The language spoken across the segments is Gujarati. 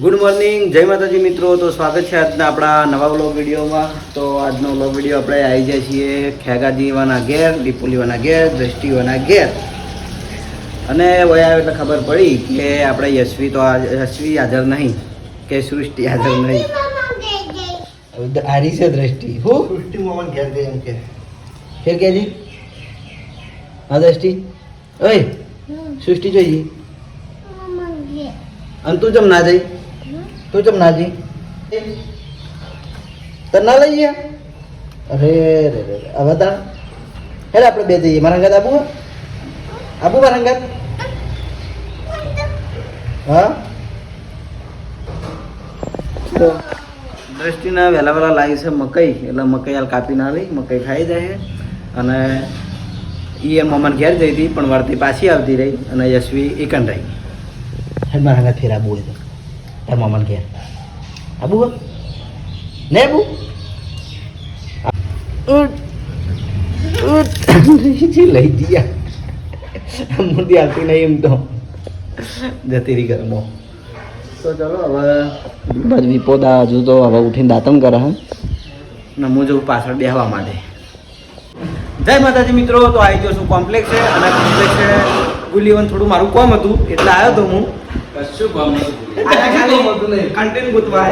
ગુડ મોર્નિંગ જય માતાજી મિત્રો. તો સ્વાગત છે આજના આપણા નવા વ્લોગ વિડીયોમાં. તો આજનો વ્લોગ વીડિયો આપણે આવી જાય છીએ ખેગાજીવાના ઘેર દીપુલીવાના ઘેર દ્રષ્ટિવાના ઘેર. અને વયા આવે એટલે ખબર પડી કે આપણે યશવી તો આ- યશવી હાજર નહીં કે સૃષ્ટિ હાજર નહીં. હારી છે દ્રષ્ટિ. હું. સૃષ્ટિ મોહન ઘેર ગઈ એમ કે. ફેર કેજી હા દ્રષ્ટિ. ઓય સૃષ્ટિ જોઈએ અને તું ચમ ના જઈ. તું ચમ નાજી? તને ના લઈ ગયા? અરે રે રે. હવે તાણ? હેડ આપણે બે જઈએ. મારા અંગાત આબુ આબુ મારા હા? તો દ્રષ્ટિના વહેલા વહેલા લાવી છે મકઈ. એટલે મકઈ હાલ કાપી ના લઈ. મકઈ ખાઈ જાય અને ઈ એમ મમ્માને ઘેર જઈ હતી, પણ વાર્તી પાછી આવતી રહી. અને યશવી એકન રહી મારા અંગાત ફેર હોય તો. તાર ઘેર. આબુ? ને આબુ લઈ ગયા મૂર્તિ આવતી નહીં એમ તો જતી રહી ઘરમાં તો ચલો હવે બસ વિપોદા હજુ તો હવે ઉઠીને દાતમ કરે હે ને હું જવું પાછળ બેહવા માટે જય માતાજી મિત્રો તો આવી ગયો શું કોમ્પ્લેક્સ છે? અને કોમ્પ્લેક્સ છે? ગુલીવન થોડું મારું કોમ હતું એટલે આવ્યો તો હું. કન્ટેન્ટ ગોતવા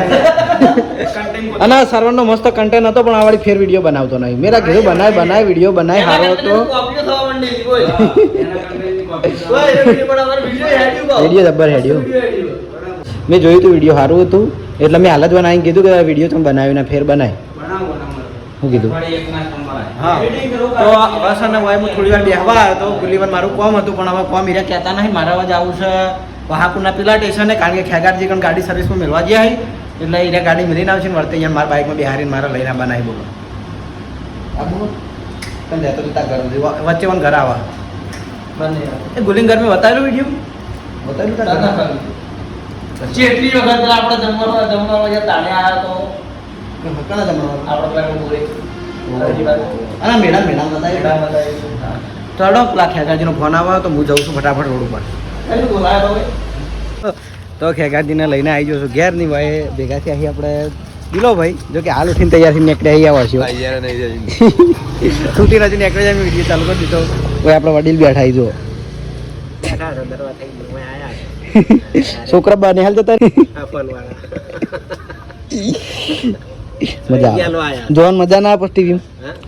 નો મસ્ત કન્ટેન્ટ હતો પણ આ વાળી ફેર વીડિયો બનાવતો નહીં. મેરા ઘરે બનાય બનાય વીડિયો બનાય હારો હતો વીડિયો જબ્બર હેડ્યો મેં જોયું હતું વીડિયો સારું હતું. એટલે મેં હાલત બનાવીને કીધું કે વીડિયો તમે બનાવ્યો ને ફેર બનાય. શું કીધું? હા. તો બસ અને હું થોડી વાર બેહવા તો ગુલીવન મારું કોમ હતું પણ હવે કોમ હીરા કહેતા નહીં મારા જ આવું છે. વહાપુરના પેલા સ્ટેશને કારણ કે ખેગારજી કણ ગાડી સર્વિસમાં મેળવા ગયા હોય એટલે એને ગાડી મેળીને આવશે ને વળતે અહીંયા મારા બાઇકમાં બિહારીને મારા લઈને બનાવી બોલો. પણ જતો જતા ઘર. વચ્ચે પણ ઘર આવા? એ ગુલિંગ ઘર મેં બતાવેલું વીડિયો બતાવેલું? જેટલી વખત આપણે જમવા જમવા તાણે આવ્યા તો કણા જમવાનું? આપણે પેલા બોલે અને મેડમ મેડમ બતાવ્યું. તો હડો પેલા ખેગાજીનો ફોન આવ્યો તો હું જઉં છું ફટાફટ રોડ ઉપર. તો ખેગાજીને લઈને આવી જશું ઘેર નહીં ભાઈ ભેગા થયા અહીં આપણે દિલો ભાઈ જો કે હાલ ઉઠીને તૈયાર થઈને નીકળે અહીં આવા છીએ. છૂટી નથી નીકળી જાય વીડિયો ચાલુ કરી દીધો. ભાઈ આપણે વડીલ બેઠા આવી જુઓ છોકરા બા નિહાલ જતા મજા આવે. જોવાની મજા ના આવે ટીવી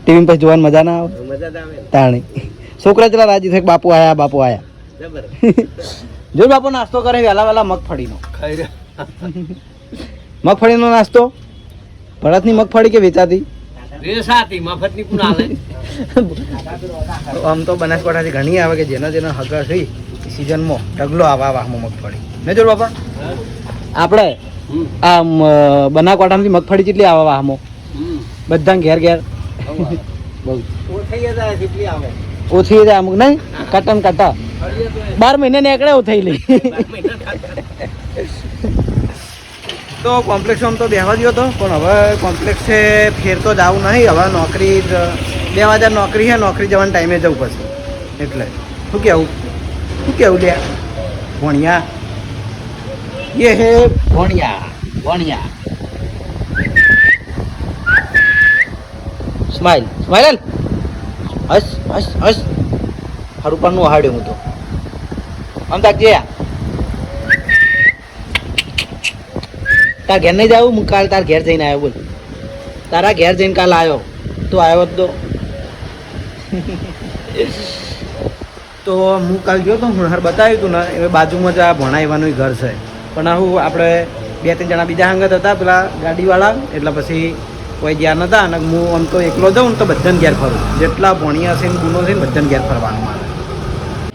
ટીવી પછી જોવાની મજા ના આવે? તાણી. છોકરા ચલા રાજી થાય બાપુ આયા બાપુ આયા. જો બાપુ નાસ્તો કરે વહેલા વહેલા મગફળીનો. મગફળીનો નાસ્તો? ભરતની મગફળી કે વેચાતી? આમ તો બનાસકાંઠાથી ઘણી આવે કે જેના જેના હગર થઈ સિઝનમાં ઢગલો આવા વાહમાં મગફળી. ને જો બાપા આપણે આ બનાસકાંઠામાંથી મગફળી કેટલી આવે વાહમાં બધા ઘેર ઘેર? બહુ ઓછી જાય અમુક નહીં? કટન કટા. બાર મહિને નીકળે એવું થઈ લઈ. તો કોમ્પ્લેક્ષમાં તો બેહવા ગયો હતો પણ હવે કોમ્પ્લેક્સ છે, ફેર તો જવું નહીં. હવે નોકરી બે હજાર નોકરી છે, નોકરી જવાના ટાઈમે જવું પડશે. એટલે. શું કેવું? શું કેવું લે ભણિયા. એ હે, ભણિયા ભણિયા. સ્માઈલ સ્માઈલ હસ હસ હસ. હરુપાનું હાડ્યો હું તો. આમ તાક જે તાર ઘેર નહીં જાવું હું કાલ તાર ઘેર જઈને આવ્યો બોલ. તારા ઘેર જઈને કાલ આવ્યો. તું આવ્યો તો. તો હું કાલ ગયો તો હું હાર બતાવ્યું હતું ને એ બાજુમાં જ આ ભણાવવાનું ઘર છે. પણ હું આપણે બે ત્રણ જણા બીજા હંગત હતા, પેલા ગાડીવાળા, એટલે પછી કોઈ ગયા નતા, અને હું આમ તો એકલો જાઉં ને તો બધાને ઘેર ફરું. જેટલા ભણ્યા છે ને ગુનો છે ને બધાને ઘેર ફરવાનું. મારે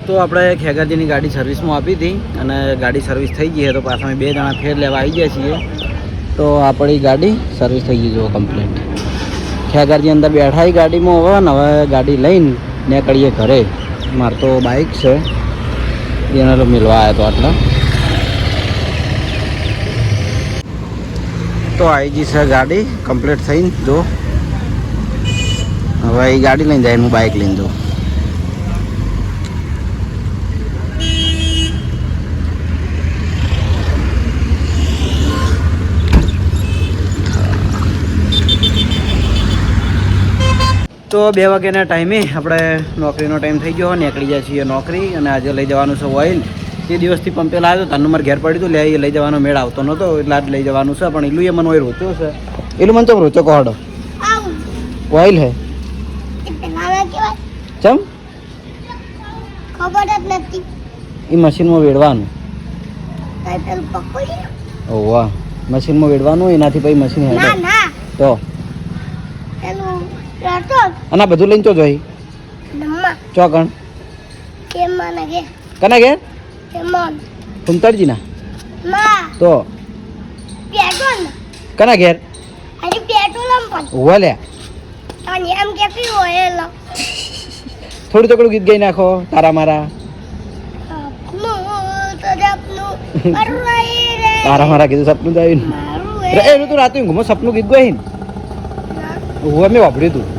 તો આપણે ખેગાજીની ગાડી સર્વિસમાં આપી હતી અને ગાડી સર્વિસ થઈ ગઈ છે, તો પાછા અમે બે જણા ફેર લેવા આવી ગયા છીએ. તો આપણી ગાડી સર્વિસ થઈ ગઈ જુઓ કમ્પ્લીટ ખેગાજી અંદર બેઠા ગાડીમાં હવે ને હવે ગાડી લઈને નીકળીએ ઘરે. મારે તો બાઇક છે. એને મિલવા આવ્યો હતો આટલા. તો આવી ગઈ છે ગાડી કમ્પ્લીટ થઈને જો. હવે એ ગાડી લઈને જાય હું બાઇક લઈને જાઉં. તો બે વાગ્યાના ટાઈમે આપણે નોકરીનો ટાઈમ થઈ ગયો નીકળી જાય છીએ નોકરી અને આજે લઈ જવાનું છે ઓઇલ. તે દિવસથી પંપે લાવ્યો તો તાનું મારે ઘેર પડ્યું હતું લે એ લઈ જવાનો મેળ આવતો નહોતો એટલે આજ લઈ જવાનું છે પણ એલું એ મને ઓઇલ રોચ્યો છે. એલું મને ચમ રોચો કોહડો. ઓઇલ હે. ચમ? ખબર જ નથી. એ મશીનમાં વેડવાનું. ઓવા મશીનમાં વેડવાનું એનાથી પછી મશીન હેડે. તો. અને બધું લઈને તો જોઈ. ચોકણ કને કે ના. તો? કના ઘેર? હજી પેટ્રોલ આમ પણ. ઓવા લે તને એમ કેતી હોય એ લો. થોડું થોડું ગીત ગાઈ નાખો તારા મારા. રે. તારા મારા કીધું સપનું આવ્યું. મારું એનું તું રાતે ઘૂમો સપનું ગીત ગાઈ ને. હું મેં વાપર્યું તું.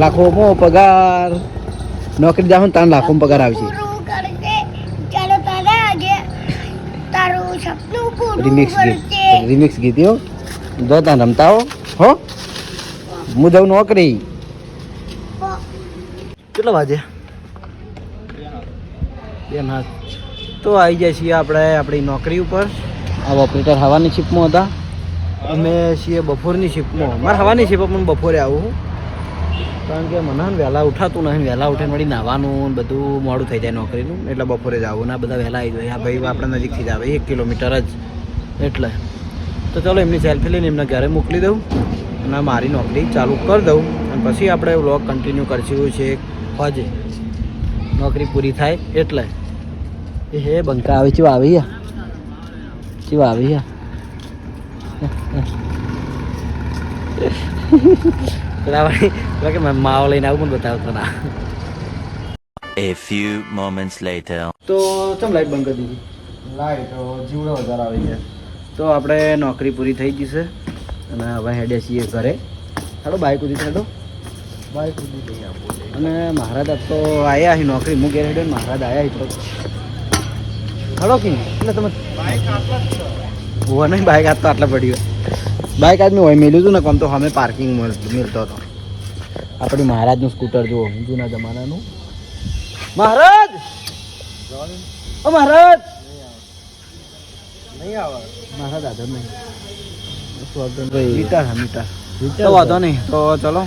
પૂરું મો પગાર. નોકરી જાવ ને લાખો લાખોમાં પગાર આવશે. પૂરું કરશે ચાલો તારા આજે તારું સપનું પૂરું રિમિક્સ ગીત. રિમિક્સ ગીત યો જો તાન રમતા હો. હો. હું જાઉં નોકરી. કેટલા વાગે? બે ના. તો આવી જાય છીએ આપણે આપણી નોકરી ઉપર. આ ઓપરેટર હવાની શિપમાં હતા. અમે છીએ બપોરની શિફ્ટમાં. મારે હવાની શિફ્ટ પણ બપોરે આવું કારણ કે મને વહેલા ઉઠાતું નહીં, વહેલા ઉઠીને વળી નાહવાનું બધું મોડું થઈ જાય નોકરીનું. એટલે બપોરે જ આવું ને બધા વહેલા આવી જાય. ભાઈ આપણે નજીકથી જ આવે, એક કિલોમીટર જ. એટલે. તો ચાલો એમની સેલ્ફી લઈને એમને ઘરે મોકલી દઉં અને મારી નોકરી ચાલુ કરી દઉં. અને પછી આપણે વ્લોગ કન્ટિન્યુ કરશું છે હજે. નોકરી પૂરી થાય એટલે. એ હે બંકા, આવે ચીવા આવી ચેવા આવી કે માવો લઈને આવું પણ બતાવતો ના A few moments later. તો ચમ લાઈટ બંધ કરી દીધી લાઈટ જીવડો વધારે આવી છે તો આપણે નોકરી પૂરી થઈ ગઈ છે અને હવે હેડે છીએ ઘરે હાલો બાઈક ઉધી હેડો બાઈક ઉધી થઈ આપો અને મહારાજ આજ તો આવ્યા અહીં નોકરી હું ઘેર હેડ્યો મહારાજ આવ્યા અહીં તો હાલો કે એટલે તમે જ છે હોવા નહીં બાઇક આજ તો આટલા પડ્યું બાઇક આજ મેં હોય મેલ્યું હતું ને કોમ તો અમે પાર્કિંગ મેળતો હતો. આપણી મહારાજનું સ્કૂટર જુઓ જૂના જમાનાનું. મહારાજ! ઓ મહારાજ! નહીં આવે. મહારાજ આદર નહીં. મીટર હા મીટર. તો વાંધો નહીં. તો ચલો.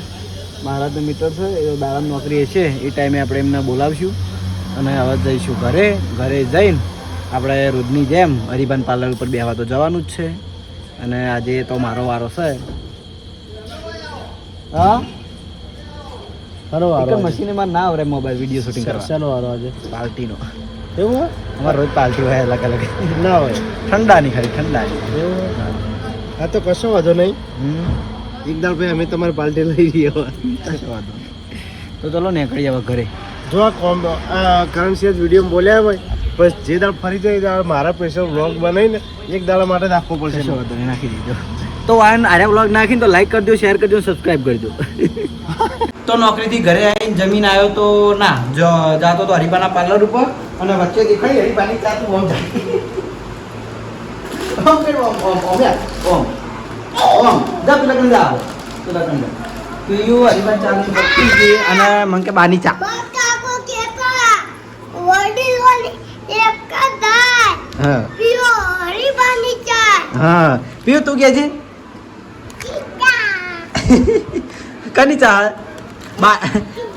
મહારાજનું મીટર છે એ દાડાની નોકરી છે. એ ટાઈમે આપણે એમને બોલાવશું. અને હવે જઈશું ઘરે. ઘરે જઈને આપણે રોજની જેમ હરિભાન પાર્લર ઉપર બેહવા તો જવાનું જ છે. અને આજે તો મારો વારો છે. હા? ખરો મશીને માં ના આવરે મોબાઈલ વીડિયો શૂટિંગ કરવા. ચાલો વારો આજે. પાર્ટીનો. એવું? રોજ પાર્ટી હોય અલગ અલગ. ના હોય. ઠંડાની ખાલી ઠંડા એવું હા. તો કશો વાંધો નહીં. એક ભાઈ અમે તમારી પાર્ટી લઈ રહ્યા વાંધો નહીં. તો ચલો નીકળી હવે ઘરે. જો આ કોમ આ કરંટ વીડિયો બોલ્યા હોય. બસ જે દાળ ફરી જાય દાળ મારા પૈસા વ્લોગ બનાવીને એક દાડા માટે રાખવો પડશે. વાંધો નાખી દીધો તો આ આર્યા વ્લોગ નાખીને તો લાઈક કરજો શેર કરજો સબસ્ક્રાઇબ કરજો. તો નોકરીથી ઘરે આવીને જમીન આવ્યો તો ના જો જાતો તો હરિબાના પાર્લર ઉપર અને વચ્ચે દેખાઈ હરિબાની ચાતું ઓમ. જાય ઓમ ઓમ ઓમ ઓમ. ઓમ જા તું ઓમ જા. તું કંદા જા. પીયું હરિબાન ચાલુ અને મન કે બાની ચા. બકાકો હા. પીઓ હા. પીયું તું કે છે? કની ચા બા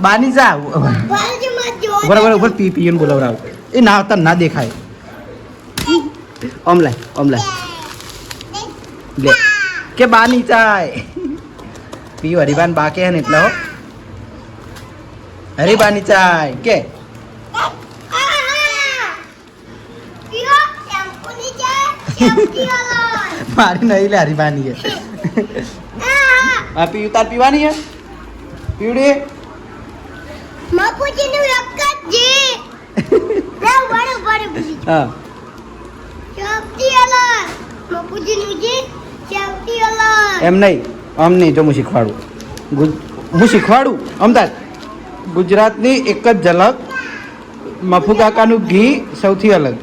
બાની ચા બરાબર ઉપર પી પીને બોલાવરાવ. એ ના તને ના દેખાય. ઓમ લાય ઓમ લાય. લે કે બાની ચાય? પીયું હરિબાન બા કે ને એટલે હો. હરિબાની ચાય કે પીઓ શેમ્પૂની ચાય શેમ્પી વાળો મારી નહીં લે હરિબાની હે આ પીયું તાર પીવાની હે? પીવડી? મપુજીનું નું રક્કત જી લે વડે વડે હા હા. અલા વાળો મપુજીનું જી ચાપતી અલા એમ નહીં આમ નહીં જો હું શીખવાડું. ગુજ- હું શીખવાડું અમદાવાદ. ગુજરાતની એક જ ઝલક મફુ કાકાનું ઘી સૌથી અલગ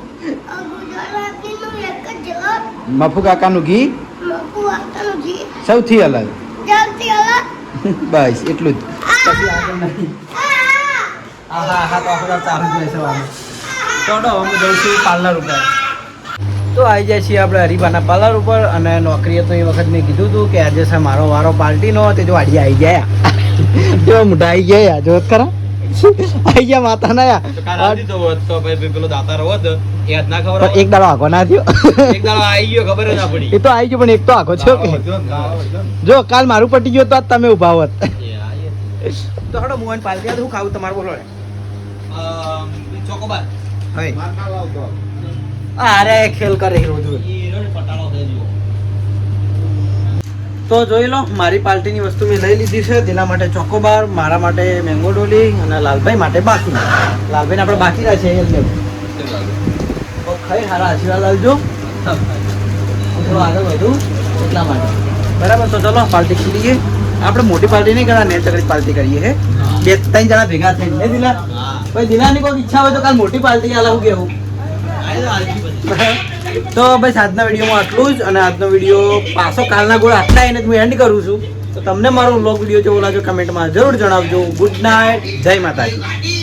ગુજરાતીનું એક જ જવાબ મફુ કાકાનું ઘી સૌથી અલગ બસ એટલું જ પછી આગળ નહીં હા હા હા તો આપણે ચાલુ જ રહેશે ચોડો હું જઉં છું પાર્લર ઉપર તો આવી જાય છીએ આપણે હરિબાના પાર્લર ઉપર અને નોકરીએ તો એ વખત મેં કીધું હતું કે આજે છે મારો વારો પાર્ટીનો તે જો આડી આવી ગયા. જો મોટા આવી ગયા જો ખરા. આવી ગયા માતા ના એક દાડો આખો ના થયો. એક દાડો આવી ગયો ખબર ના પડી. એ તો આવી ગયો પણ એક તો આખો છે કે. જો કાલ મારું પટી ગયો તો આજ તમે ઊભા હોત. તો હડો મોહન પાલતી હું ખાવું તમારું બોલો હવે અરે ખેલ કરે હીરો જો તો જોઈ લો મારી પાર્ટીની વસ્તુ મેં લઈ લીધી છે તેના માટે ચોકોબાર મારા માટે મેંગો ડોલી અને લાલભાઈ માટે બાકી. લાલભાઈને આપણે બાકી રહ્યા છે એ લેવું તો ખાઈ સારા આશીર્વાદ આવજો આગળ વધુ એટલા માટે. બરાબર તો ચલો પાર્ટી ખીલીએ. આપણે મોટી પાર્ટી નહીં કરવા નેટ પાર્ટી કરીએ હે? બે ત્રણ જણા ભેગા થઈને દિલા? ભાઈ દિલાની કોઈ ઈચ્છા હોય તો કાલ મોટી પાર્ટી આલા હું કેવું તો બસ આજના વિડીયોમાં આટલું જ અને આજનો વીડિયો પાછો કાલના ગોળ આટલા એને હું એન્ડ કરું છું. તો તમને મારો વ્લોગ વીડિયો જેવો લાગ્યો કમેન્ટમાં જરૂર જણાવજો. ગુડ નાઇટ જય માતાજી.